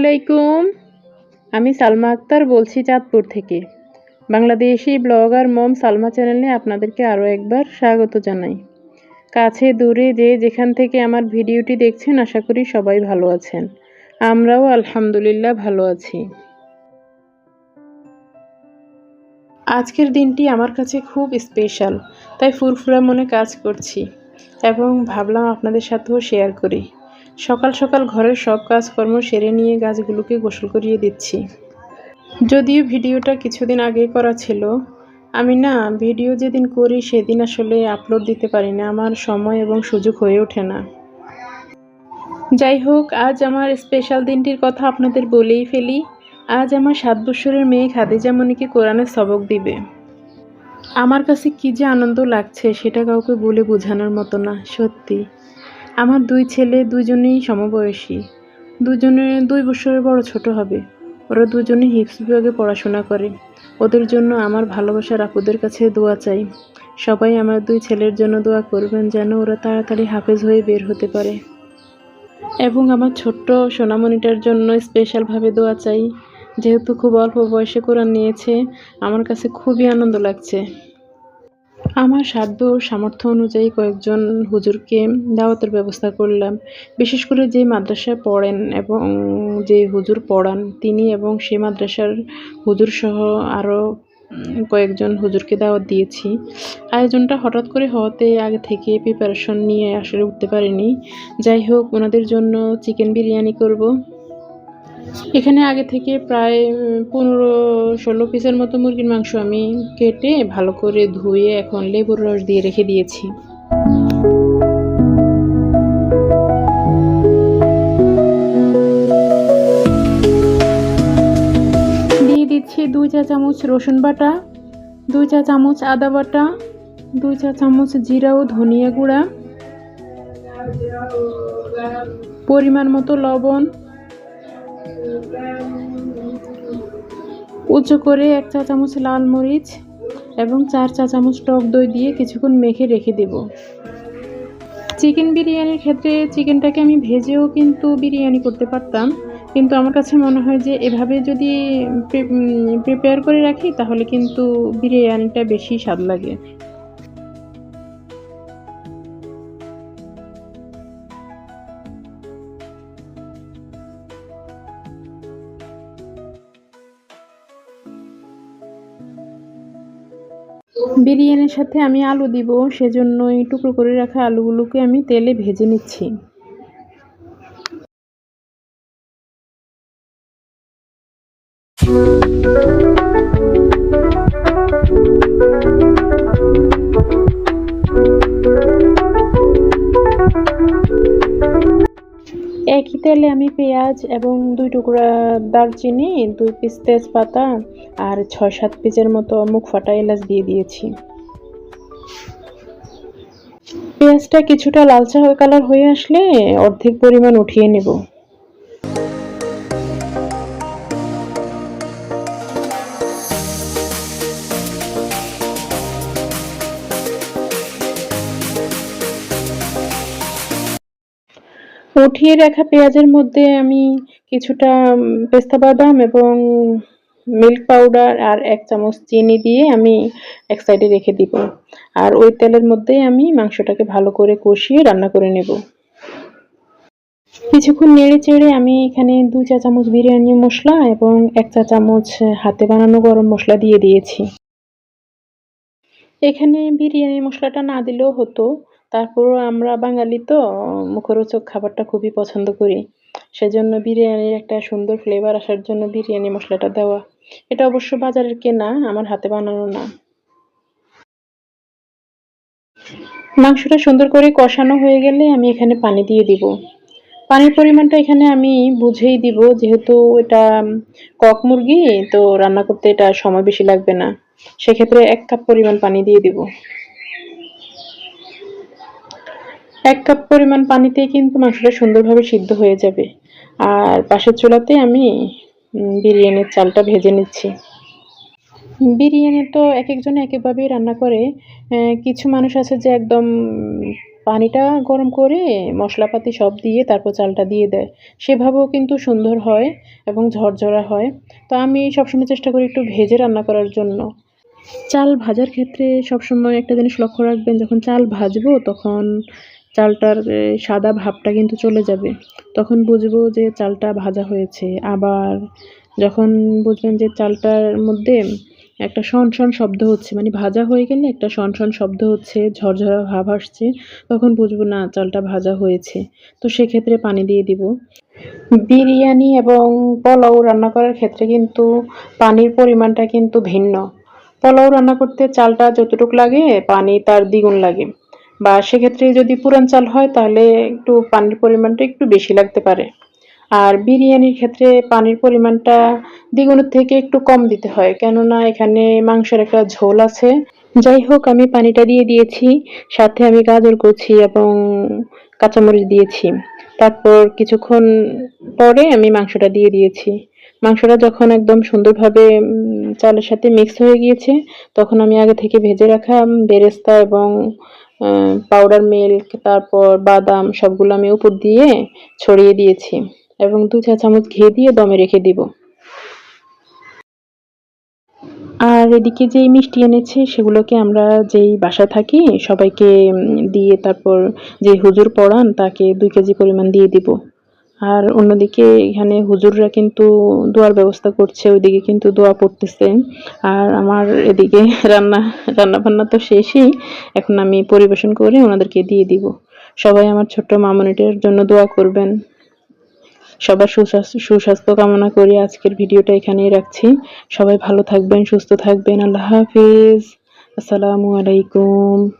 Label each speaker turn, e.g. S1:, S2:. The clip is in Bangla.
S1: আলাইকুম। আমি সালমা আক্তার বলছি চাঁদপুর থেকে। বাংলাদেশি ব্লগার মম সালমা চ্যানেলে আপনাদেরকে আরও একবার স্বাগত জানাই। কাছে দূরে যে যেখান থেকে আমার ভিডিওটি দেখছেন, আশা করি সবাই ভালো আছেন। আমরাও আলহামদুলিল্লাহ ভালো আছি। আজকের দিনটি আমার কাছে খুব স্পেশাল, তাই ফুরফুরা মনে কাজ করছি এবং ভাবলাম আপনাদের সাথেও শেয়ার করি। সকাল সকাল ঘরের সব কাজকর্ম সেরে নিয়ে গাছগুলোকে গোসল করিয়ে দিচ্ছি। যদিও ভিডিওটা কিছুদিন আগে করা ছিল, আমি না ভিডিও যেদিন করি সেদিন আসলে আপলোড দিতে পারি না, আমার সময় এবং সুযোগ হয়ে ওঠে না। যাই হোক, আজ আমার স্পেশাল দিনটির কথা আপনাদের বলেই ফেলি। আজ আমার সাত বছরের মেয়ে খাদিজা মনিকে কোরআনের সবক দিবে। আমার কাছে কী যে আনন্দ লাগছে সেটা কাউকে বলে বোঝানোর মতো না, সত্যি। আমার দুই ছেলে, দুজনেই সমবয়সী। দুজনে দুই বছরের বড় ছোট হবে। ওরা দুজনে হিপস বিভাগে পড়াশোনা করে। ওদের জন্য আমার ভালোবাসার আপুদের কাছে দোয়া চাই। সবাই আমার দুই ছেলের জন্য দোয়া করবেন যেন ওরা তাড়াতাড়ি হাফেজ হয়ে বের হতে পারে। এবং আমার ছোট্ট সোনামণিটার জন্য স্পেশালভাবে দোয়া চাই। যেহেতু খুব অল্প বয়সে কোরআন নিয়েছে, আমার কাছে খুবই আনন্দ লাগছে। আমার সাধ্য সামর্থ্য অনুযায়ী কয়েকজন হুজুরকে দাওয়াতের ব্যবস্থা করলাম। বিশেষ করে যে মাদ্রাসায় পড়েন এবং যে হুজুর পড়ান তিনি এবং সে মাদ্রাসার হুজুর সহ আরও কয়েকজন হুজুরকে দাওয়াত দিয়েছি। আয়োজনটা হঠাৎ করে হওয়াতে আগে থেকে প্রিপারেশন নিয়ে আসলে উঠতে পারিনি। যাই হোক, ওনাদের জন্য চিকেন বিরিয়ানি করব। এখানে আগে থেকে প্রায় পনেরো ষোলো পিসের মতো মুরগির মাংস আমি কেটে ভালো করে ধুয়ে এখন লেবুর রস দিয়ে রেখে দিয়েছি। দিয়ে দিচ্ছি দুই চা চামচ রসুন বাটা, দুই চা চামচ আদা বাটা, দুই চা চামচ জিরা ও ধনিয়া গুঁড়া, পরিমাণ মতো লবণ উঁচু করে এক চা চামচ লাল মরিচ এবং চার চা চামচ টক দই দিয়ে কিছুক্ষণ মেখে রেখে দেব। চিকেন বিরিয়ানির ক্ষেত্রে চিকেনটাকে আমি ভেজেও কিন্তু বিরিয়ানি করতে পারতাম, কিন্তু আমার কাছে মনে হয় যে এভাবে যদি প্রিপেয়ার করে রাখি, তাহলে কিন্তু বিরিয়ানিটা বেশি স্বাদ লাগে। বিরিয়ানির সাথে আমি আলু দিব সেজন্য এই টুকরো করে রাখা আলুগুলোকে আমি তেলে ভেজে নিচ্ছি। একই তেলে আমি পেঁয়াজ এবং দুই টুকরা দারচিনি, দুই পিস তেজপাতা আর ছয়, সাত পিসের মতো মুখ ফাটা এলাচ দিয়ে দিয়েছি। পেঁয়াজটা কিছুটা লালচা কালার হয়ে আসলে অর্ধেক পরিমাণ উঠিয়ে নেব। উঠিয়ে রাখা পেঁয়াজের মধ্যে আমি কিছুটা পেস্তা বাদাম এবং মিল্ক পাউডার আর এক চামচ চিনি দিয়ে আমি এক সাইডে রেখে দিব। আর ওই তেলের মধ্যেই আমি মাংসটাকে ভালো করে কষিয়ে রান্না করে নেব। কিছুক্ষণ নেড়ে চেড়ে আমি এখানে দু চা চামচ বিরিয়ানি মশলা এবং এক চা চামচ হাতে বানানো গরম মশলা দিয়ে দিয়েছি। এখানে বিরিয়ানি মশলাটা না দিলেও হতো। তারপরও আমরা বাঙালি তো, মুখরোচক খাবারটা খুবই পছন্দ করি। সেজন্য বিরিয়ানির একটা সুন্দর ফ্লেভার আসার জন্য বিরিয়ানি মশলাটা দেওয়া। এটা অবশ্য বাজারের কেনা, আমার হাতে বানানো না। মাংসটা সুন্দর করে কষানো হয়ে গেলে আমি এখানে পানি দিয়ে দিব। পানির পরিমাণটা এখানে আমি বুঝেই দিব, যেহেতু এটা কক মুরগি, তো রান্না করতে এটা সময় বেশি লাগবে না। সেক্ষেত্রে এক কাপ পরিমাণ পানি দিয়ে দিব। এক কাপ পরিমাণ পানিতেই কিন্তু মাংসটা সুন্দরভাবে সিদ্ধ হয়ে যাবে। আর পাশের চুলাতে আমি বিরিয়ানির চালটা ভেজে নিচ্ছি। বিরিয়ানি তো এক একজনে এক একভাবেই রান্না করে। কিছু মানুষ আছে যে একদম পানিটা গরম করে মশলাপাতি সব দিয়ে তারপর চালটা দিয়ে দেয়। সেভাবেও কিন্তু সুন্দর হয় এবং ঝরঝরা হয়। তো আমি সবসময় চেষ্টা করি একটু ভেজে রান্না করার জন্য। চাল ভাজার ক্ষেত্রে সবসময় একটা জিনিস লক্ষ্য রাখবেন, যখন চাল ভাজবো তখন চালটার সাদা ভাবটা কিন্তু চলে যাবে। তখন বুঝব যে চালটা ভাজা হয়েছে। আবার যখন বুঝবেন যে চালটার মধ্যে একটা শন শব্দ হচ্ছে মানে ভাজা হয়ে গেলে একটা শন শব্দ হচ্ছে, ঝরঝরা ভাব আসছে, তখন বুঝব না চালটা ভাজা হয়েছে। তো সেক্ষেত্রে পানি দিয়ে দিব। বিরিয়ানি এবং পোলাও রান্না করার ক্ষেত্রে কিন্তু পানির পরিমাণটা কিন্তু ভিন্ন। পোলাও রান্না করতে চালটা যতটুকু লাগে, পানি তার দ্বিগুণ লাগে। বা সেক্ষেত্রে যদি পুরান চাল হয়, তাহলে একটু পানির পরিমাণটা একটু বেশি লাগতে পারে। আর বিরিয়ানির ক্ষেত্রে পানির পরিমাণটা দ্বিগুণের থেকে একটু কম দিতে হয়, কেননা এখানে মাংসের একটা ঝোল আছে। যাই হোক, আমি পানিটা দিয়ে দিয়েছি, সাথে আমি গাজর কুচি এবং কাঁচামরিচ দিয়েছি। তারপর কিছুক্ষণ পরে আমি মাংসটা দিয়ে দিয়েছি। মাংসটা যখন একদম সুন্দরভাবে চালের সাথে মিক্স হয়ে গিয়েছে, তখন আমি আগে থেকে ভেজে রাখা বেরেস্তা এবং পাউডার মিল্ক তারপর বাদাম সবগুলো আমি উপর দিয়ে ছড়িয়ে দিয়েছি এবং দু চা চামচ ঘি দিয়ে দমে রেখে দিব। আর এদিকে যেই মিষ্টি এনেছে সেগুলোকে আমরা যেই বাসা থাকি সবাইকে দিয়ে তারপর যে হুজুর পড়ান তাকে দুই কেজি পরিমাণ দিয়ে দিব। আর অন্যদিকে এখানে হুজুররা কিন্তু দোয়ার ব্যবস্থা করছে, ওইদিকে কিন্তু দোয়া পড়তেছে। আর আমার এদিকে রান্না রান্না বান্না তো শেষই। এখন আমি পরিবেশন করে ওনাদেরকে দিয়ে দিব। সবাই আমার ছোট্ট মামনিটার জন্য দোয়া করবেন। সবার সুস্বাস্থ্য সুস্বাস্থ্য কামনা করি আজকের ভিডিওটা এখানেই রাখছি। সবাই ভালো থাকবেন, সুস্থ থাকবেন। আল্লাহ হাফিজ। আসসালামু আলাইকুম।